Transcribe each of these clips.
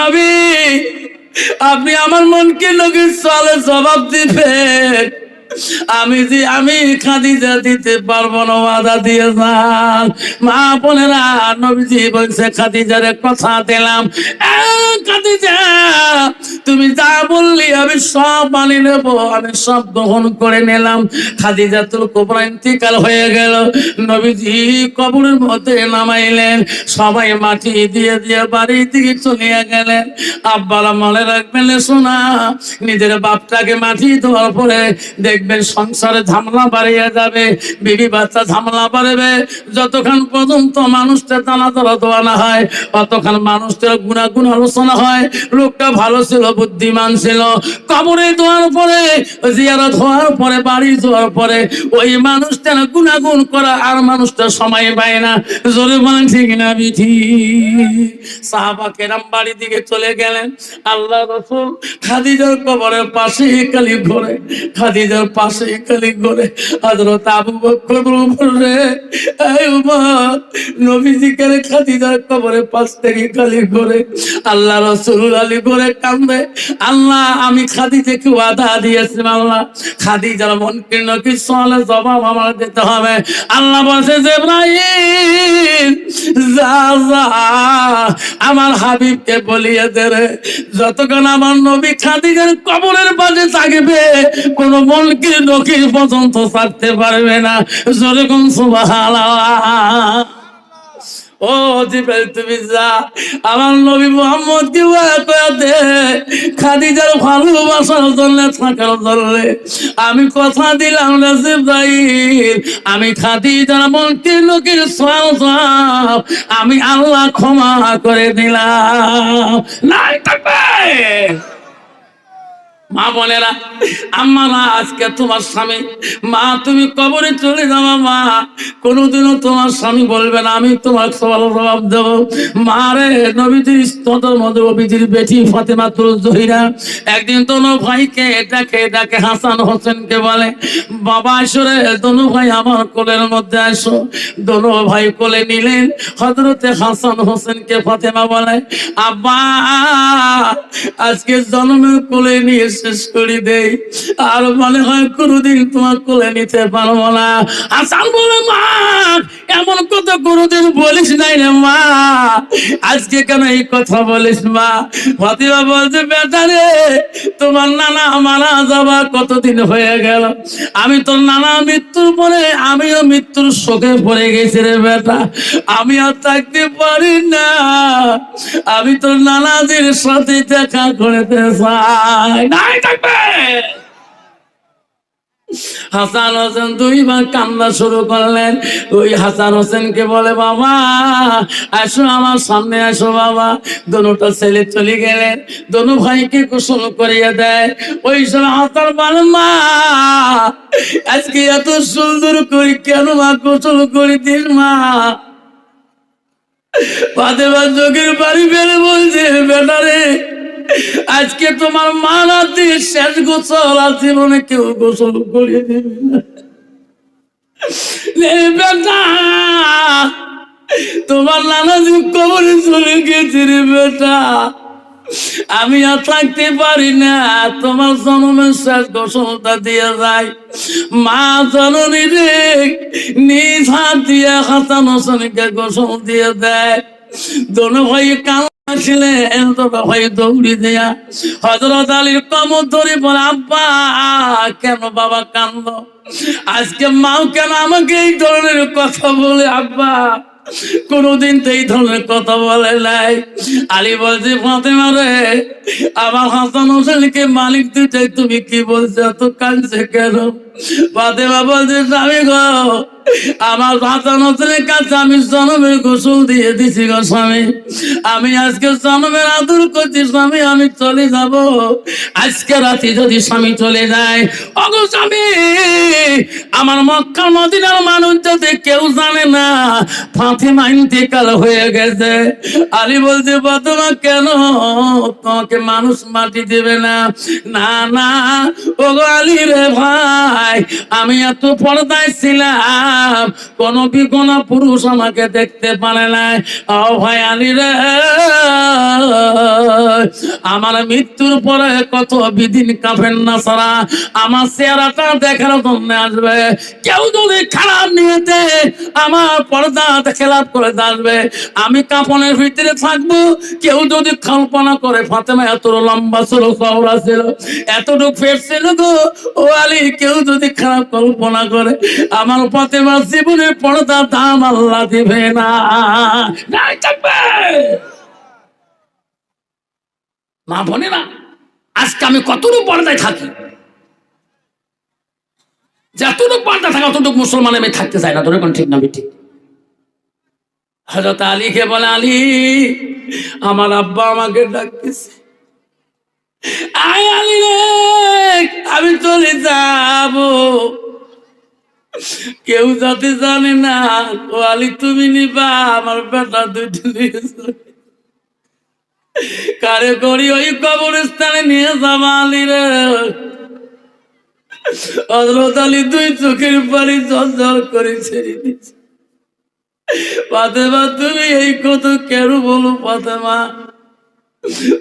নবী, আপনি আমার মনকে নকি সালে জবাব দিবেন। আমি যে, আমি খাদিজা দিতে পারব না, ওয়াদা দিয়ে যান। মা বোনেরা, নবীজি বলছে, খাদিজারে কথা দিলাম। খাদিজা তুমি যা বললি, আমি সব মানি নেব। আমি সব গ্রহণ করে নিলাম। খাদিজা তোর কোবরা ইন্তিকাল হয়ে গেল। নবীজি কবরের মধ্যে নামাইলেন। সবাই মাটি দিয়ে দিয়ে বাড়ি দিকে চলিয়া গেলেন। আব্বারা মনে রাখবেন, শোনা, নিজের বাপটাকে মাটি দেওয়ার পরে দেখবেন সংসারে ঝামেলা বাড়িয়ে যাবে, বিবি বাচ্চা ঝামেলা বাড়বে। যতক্ষণ পর্যন্ত মানুষটা দানা ধরা দেওয়া হয়, ততক্ষণ মানুষটার গুণাগুণ আলোচনা হয়। লোকটা ভালো ছিল বুদ্ধিমান ছিল। কবরে দেওয়ার পরে, জিয়ারত হওয়ার পরে, বাড়ি যাওয়ার পরে, ওই মানুষটার গুণাগুণ করা আর মানুষটা সময় পায় না। জোরে বলেন, ঠিক না সাহাবা কেরাম দিকে চলে গেলেন। আল্লাহ রসুল খাদিজার কবরের পাশে কালি ঘরে, খাদিজার পাশে ঘরে। হযরত আবু বকর বলে এই উমর নবীজি কেন খাদিজার কবরের পাশ থেকে কালি ঘরে? আল্লাহ রসুল আলী ঘরে কান্দে। আল্লাহ, আমি খাদিজাকে ওয়াদা দিয়েছিলাম, আল্লাহ। খাদিজার মন কীর্ণ কি সলে জবাব আমার দিতে হবে। আল্লাহ বলছে যে যা যা, আমার হাবিবকে বলিয়ে দে রে। যতক্ষণ আমার নবী খাদিজার কবরের পাশে থাকবে, কোন মনকে নকির পর্যন্ত ছাড়তে পারবে না। যেরকম সুবহানাল্লাহ। জিব্রাইল তুমি আমার নবী মোহাম্মদ কি দে। খাদিজার ভালোবাসার জন্য থাকার জন্য। আমি কথা দিলাম না জিব্রাইল। আমি খাদিজার মন্ত্রী লোকের সব আমি আল্লাহ ক্ষমা করে দিলাম। থাকবে। মা বোনেরা আম্মারা আজকে তোমার স্বামী। মা, তুমি কবরে চলে যাওয়া মা। কোনোদিনও তোমার স্বামী বলবে না, আমি তোমার সবার জবাব দেবো। মা রে, নবীজির স্তনের মধ্যে বেটি ফাতেমা তুল জহিরা একদিন তনু ভাইকে ডাকে ডাকে হাসান হোসেনকে বলে, বাবা আসরে দোনো ভাই আমার কোলের মধ্যে আসো দোনো ভাই কোলে নিলেন হজরতে হাসান হোসেনকে ফাতেমা বলে, আব্বা, আজকে জন্মের কোলে নিয়ে শেষ করে দেই। আর মনে হয় কোনোদিন তোমার কোলে নিতে পারব না। হাসান বলে মা, এমন কথা কোনোদিন বলিস নাই রে মা। আজকে কেন এই কথা বলিস মা? ফাতিমা বলছে, বেটা রে, তোমার নানা মারা যাবা কতদিন হয়ে গেল? আমি তোর নানা মৃত্যুর পরে, আমিও মৃত্যুর শোকে পড়ে গেছি রে বেটা। আমি আর থাকতে পারি না। আমি তোর নানাজির সাথে দেখা করতে চাই। নাই থাকবে হাসান হোসেন দুইবার কান্না শুরু করলেন। ওই হাসান হোসেনকে বলে, বাবা, আসো আমার সামনে, আসো বাবা। দোনোটা ছেলে চলে গেলেন। দোনো ভাইকে কুশল করিয়ে দেয়। ওই সময় হাসান বলে, মা, আজকে এত সুন্দর করি কেন মা কুশল করে দিস মা? ফাতেমা চোখের বাড়ি বেড়ে বলছে বেটারে আজকে তোমার মা রাতে শেষ গোসল আর জীবনে কেউ গোসল করিয়ে দেবে না। তোমার নানা যে কবরে চলে গেছে রে বেটা। আমি আর থাকতে পারি না, তোমার জন্মের শেষ গোসলটা দিয়ে যায় মা জননী রে, নিজ হাত দিয়ে হাসান হোসেনকে গোসল দিয়ে দেয়। দোনো ভাই কাল আসলে এতটা ভাই দৌড়ি দেয়া। হজরত আলীর কমর ধরে বলে, আব্বা, কেন বাবা আজকে মাও কেন আমাকে এই ধরনের কথা বলে, আব্বা? কোনদিন তো এই ধরনের কথা বলে নাই। আলী বলছে, ফাতেমা রে, আমার হাসান হোসেনকে মালিক দুটাই তুমি কি বলছো? এত কাঁদছে কেন? ফাতেমা বলছে, স্বামী গো আমার ভাতা নতুনের কাছে আমি জনমের গোসল দিয়ে দিছি গো স্বামী। আমি আজকে জনমের আদর করছি স্বামী, আমি চলে যাব। আজকে রাতে যদি স্বামী চলে যায়, অগো স্বামী, আমার মক্কা মদিনার মানুষ যদি কেউ জানে না, ফাতেমা ইন্তেকাল হয়ে গেছে। আলী বলছে, ফাতেমা, কেন? তোমাকে মানুষ মাটি দেবে না? না না। ও গো আলী রে ভাই, আমি এত পর্দায় ছিলাম। কোন বিকোনা পুরুষ আমাকে দেখতে পারে নাই। ও ভাই আলী রে, আমার মৃত্যুর পরে কত বিদিন কাফেন না সারা। আমার চেহারাটা দেখার জন্য আসবে। কেউ যদি খারাপ নিয়েতে আমার পর্দা খেলাপ করে আসবে। আমি কাপনের ভিতরে থাকব। কেউ যদি কল্পনা করে, ফাতেমা এত লম্বা ছিল চওড়া ছিল, এতটুকু পেট ছিল গো। ও আলী, কেউ যদি খারাপ কল্পনা করে, আমার ফাতেমার জীবনের পর্দা দাম আল্লাহ দিবে না। মা বলে না আজকে আমি কতটুকু পর্দায় থাকি? যতটুকু পর্দা থাকে অতটুকু মুসলমান আমি থাকতে চাই না। তোর কোন ঠিক না ঠিক হজরত আলীকে বলে, আলী, আমার আব্বা আমাকে ডাকতেছে। আয় আলী রে, আমি চলে যাব। কেউ যাতে জানে না আলী তুমি নিবা, আমার বেটা দুইটা নিয়ে চলে। কারে করি ওই কবরস্থানে নিয়ে যাবা আলী রে? হজরত আলী দুই চোখের পানি জল করে ছেড়ে দিচ্ছে তুমি এই কত কেন বলো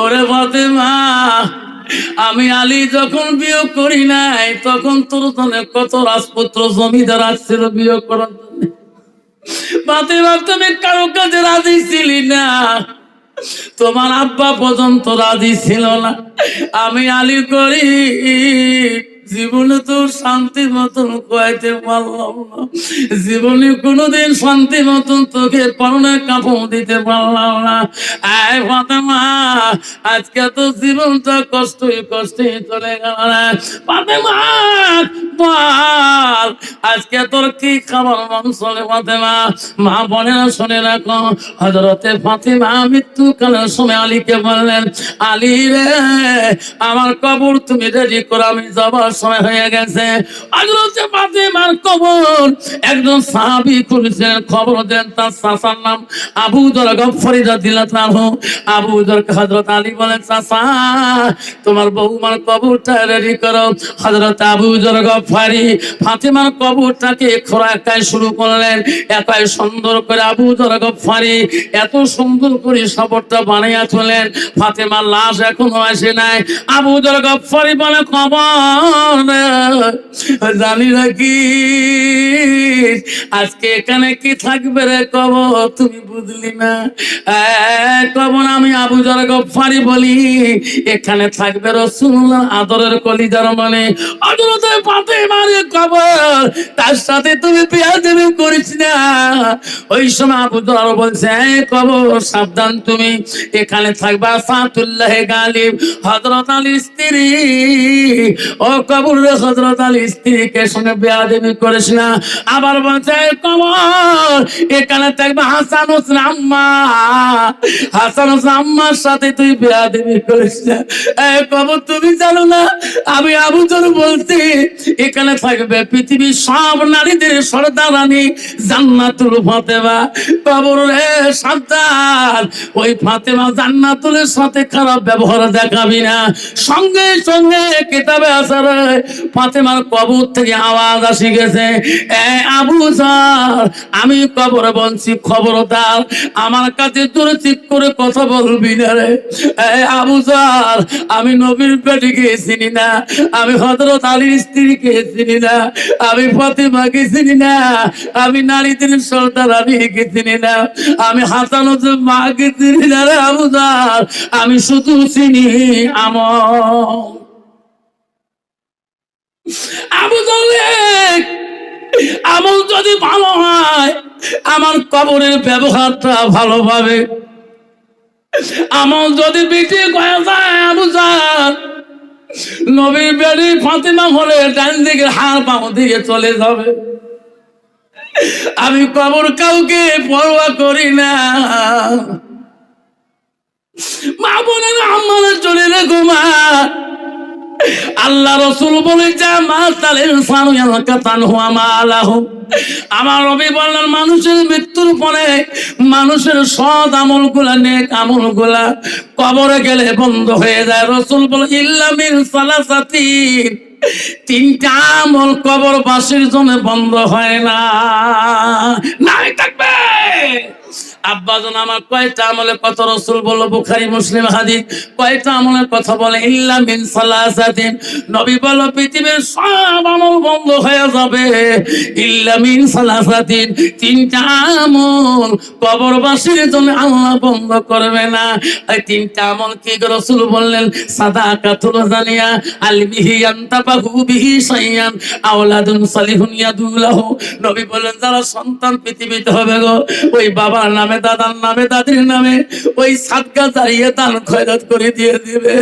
ওরে আমি আলী যখন বিয়োগ করি নাই, তখন তোর তনে কত রাজপুত্র জমিদার আসছিল বিয়োগ করার জন্য। বাতে তুমি কারও কাজে রাজি ছিলি না। তোমার আব্বা পর্যন্ত রাজি ছিল না। আমি আলী করি জীবনে তো শান্তি মতন কয়েতে পারলাম না। জীবনে কোনোদিন শান্তি মতন তোকে পরনে কাপড় দিতে পারলাম না। আয় ফাতেমা, আজকে তো জীবনটা কষ্টই কষ্টই চলে গেল ফাতেমা, বল, আজকে তোর কি খাবার মাংস ফাতেমা? মা বলে না, শুনে রাখো হজরতে ফাতেমা মৃত্যুকালের সময় আলীকে বললেন, আলী রে, আমার কবর তুমি রেডি করো, আমি যাবার সময় হয়ে গেছে। হজরতে ফাতেমার কবর। একজন সাহাবি করেছিলেন খবর দেন তার চাচার নাম আবু দর গফরি রাদিয়াল্লাহু আবু দর হযরত আলী বলেন, চাচা, তোমার বৌমার কবরটা রেডি করো। হযরত আবু দর গফরি ফাতেমার কবরটাকে খোরাকায় শুরু করলেন। একাই সুন্দর করে আবু দর গফরি এত সুন্দর করে সবরটা বানিয়ে তোলেন ফাতেমার লাশ এখনও আসে নাই। আবু দর গফরি বলে জানি না কি। আজকে এখানে কি থাকবে রে কব তুমি বুঝলি না। এ, কবর আমি আবু জর গফারি বলি। এখানে থাকবে রসুল্লাহ আদরের কলিজার মানে। অজরতে পাতে মারে তার সাথে তুমি পেয়া দেবে করিস না। ওই সময় আবু জর বলছে "এ, কবর সাবধান তুমি। এখানে থাকবা সাতুল্লাহ গালিব হজরত আলীর স্ত্রী। ও কবর রে হজরত সঙ্গে বেয়াদেবি করিস না। আবার বলছে "এ, এখানে থাকবে হাসান হোসেন সাথে তুই করিস না। আমি আবু জর বলছি এখানে থাকবে পৃথিবীর সব নারীদের সর্দারানি জান্নাতুল ফাতেমা। কবর রে সাবধান ওই ফাতেমা জান্নাতুলের সাথে খারাপ ব্যবহার দেখাবি না। সঙ্গে সঙ্গে কিতাবে আসার ফাতেমার কবর থেকে আওয়াজ আসি গেছে আমি কবর বলছি, খবরদার, আমার কাছে তোর ঠিক করে কথা বলবি না রে। এ আবু স্যার আমি নবীর পেটিকে চিনি না, আমি হজরত আলীর স্ত্রীকে চিনি না, আমি ফাতেমাকে চিনি না, আমি নারীদের সর্দার আলীকে চিনি না, আমি হাসান হোসেন মাকে চিনি না রে আবু আমি শুধু চিনি আমল। আবু তালেব আমল যদি ভালো হয়, আমার কবরের ব্যবহারটা ভালোভাবে। আমল যদি বিটি কয়ে যায় আবু জান নবীর বেড়ি ফাতিমা হলে ডান দিকে হার বাম দিকে চলে যাবে। আমি কবর কাউকে পরোয়া করি না। মা বোনের আমার চলে রে ঘুমা আল্লাহ রসুল বলে যা মা তালের সানুয়ান হুয়া মা আমার রবি বললেন, মানুষের মৃত্যুর পরে মানুষের সৎ আমলগুলা নেক আমলগুলা কবরে গেলে বন্ধ হয়ে যায়। রসুল বলে ইল্লামিন সালাসাতিন। তিনটা আমল কবর বাসীর জন্য বন্ধ হয় না। নাই থাকবে। আব্বাজন আমার কয়টা মুসলিম কয়টা নবী বন্ধ জন্য আল্লাহ বন্ধ করবে না। তিনটা আমল কি রসুল বললেন? সাদা কাতুল জানিয়া, আল বিহি আন্তাবাহু বিহি সাইয়ান আওলাদুন সালিহুন নবী বললেন, যারা সন্তান পৃথিবীতে হবে গো, ওই বাবার নামে দাদার নামে, দাদির নামে, ওই সাদকা দাঁড়িয়ে দান খয়রাত করে দিয়ে দিবে।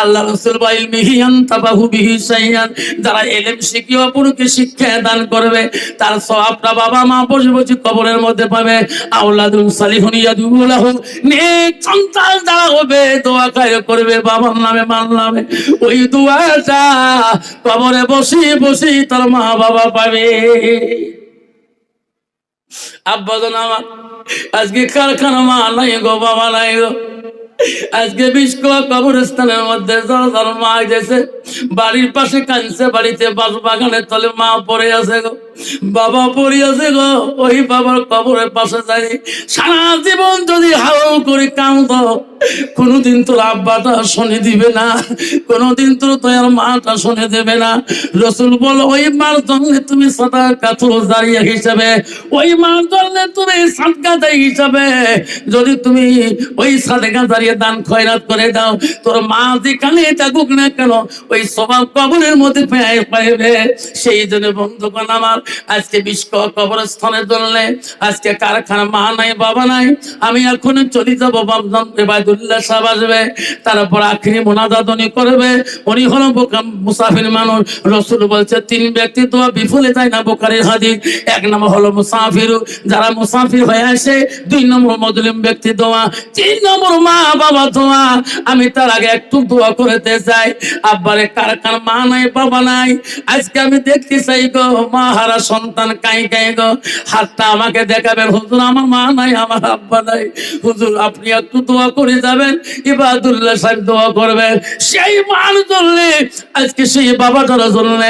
আল্লাহ রসুল বাইল মিহিয়ান তাবাহু বিহি যারা এলেম শিখিয়ে অপরকে শিক্ষা দান করবে, তার সবটা বাবা মা বসে বসে কবরের মধ্যে পাবে। আওলাদুন সালিহুন ইয়াদুলাহু নেক সন্তান যারা হবে, দোয়া খায় করবে, বাবার নামে, মার নামে। ওই দোয়াটা কবরে বসে বসে তার মা বাবা পাবে। আব্বাজন আমার আজকে কারখানা মা নাই গো, বাবা নাই গো। আজকে বিস্কুয়া কবরস্থানের মধ্যে জল মা গেছে। বাড়ির পাশে কাঁদছে, বাড়িতে বাস বাগানের তলে মা পড়ে আছে গো। বাবা পড়ে আছে গো, ওই বাবার কবরের পাশে যাই সারা জীবন যদি হাও করে কাঁদ, কোনোদিন তোর আব্বাটা শুনে দিবে না, কোনোদিন তোর তোর মাটা শুনে দেবে না। রসুল বল ওই মার জন্য তুমি সদা কাতুল দাঁড়িয়ে হিসাবে, ওই মার জন্য তুমি সাদকা দেয় হিসাবে, যদি তুমি ওই সাদকা দাঁড়িয়ে দান খয়রাত করে দাও, তোর মা যেখানে থাকুক না কেন, ওই সবার কবরের মধ্যে পেয়ে পাইবে সেই জন্য বন্ধুগণ আমার আজকে বিশ্ব কবরস্থানের জন্য, আজকে কারখানা মা নাই, বাবা নাই, আমি এখন চলে যাব বাবজন এবাদুল্লাহ সাহেব আসবে তারপর আখিরি মোনাজাদনি করবে। উনি হলো বোকা- মুসাফির মানুষ। রসুল বলছে, তিন ব্যক্তি দোয়া বিফলে যায় না বোকারের হাদিস। এক নম্বর হলো মুসাফির। যারা মুসাফির হয়ে আসে, দুই নম্বর মজলিম ব্যক্তি দোয়া, তিন নম্বর মা বাবা দোয়া। আমি তার আগে একটু দোয়া করতে চাই। আব্বারে কারখানা কার মা নাই, বাবা নাই। আজকে আমি দেখতে চাই গো, মা হারা সন্তান কাই কাই গো। হাতটা আমাকে দেখাবেন হুজুর, আমার মা নাই, আমার আব্বা নাই। হুজুর, আপনি একটু দোয়া করে যাবেন। ইবাদুল্লাহ সাহেব দোয়া করবেন। সেই মান চললে আজকে সেই বাবাটার জন্য,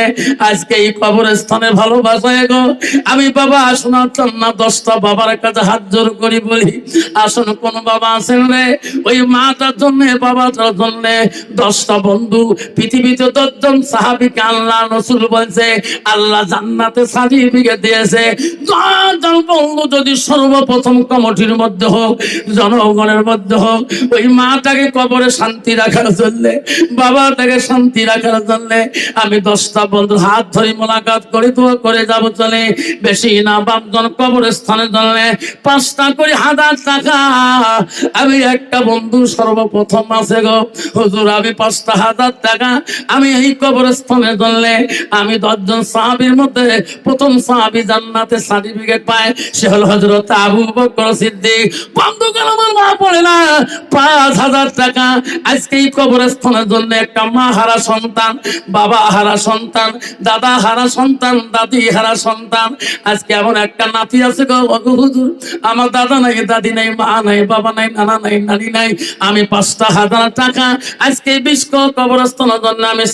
আজকে এই কবরস্থানে ভালোবাসায় গো। আমি বাবা শোনাতাম না, দশটা বাবার কাছে হাত জোর করি বলি। আসুন, কোন বাবা আছেন রে? ওই মাটার জন্য, বাবাটার জন্য দশটা বন্ধু। পৃথিবীতে দশজন সাহাবিকে আল্লাহ রসুল বলছে, আল্লাহ জান্নাতে দিয়েছে। বন্ধু যদি সর্বপ্রথম কমিটির মধ্যে হোক, জনগণের মধ্যে হোক, ওই মাটাকে কবরে শান্তি রাখার জন্য শান্তি রাখার জন্য আমি দশটা বন্ধুর হাত ধরে মোলাকাত করে, দোয়া করে যাব চলে। বেশি না, বাপজন কবরস্থানের জন্য পাঁচটা করে হাজার টাকা। আমি একটা বন্ধু সর্বপ্রথম আছে গো। হুজুর, আমি পাঁচটা হাজার টাকা। আমি এই কবরস্থানের জন্য আমি দশজন সাহাবির মধ্যে প্রথম সাহাবি জান্নাতে সার্টিফিকেট পায়, সে হলো হজরত আবু বকর সিদ্দিক। বন্ধুগণ, আমার মা পড়ে না, পাঁচ হাজার টাকা, আজকে এই কবরস্থানের জন্য একটা মা হারা সন্তান, বাবা হারা সন্তান, দাদা হারা সন্তান, দাদি হারা সন্তান। আজকে এমন একটা নাতি আছে গো হুজুর, আমার দাদা নাই, দাদি নাই, মা নাই, বাবা নাই, নানা নাই, নানি নাই। আমি পাঁচটা হাজার টাকা, আজকে বিস্ক কবরস্থানের জন্য আমি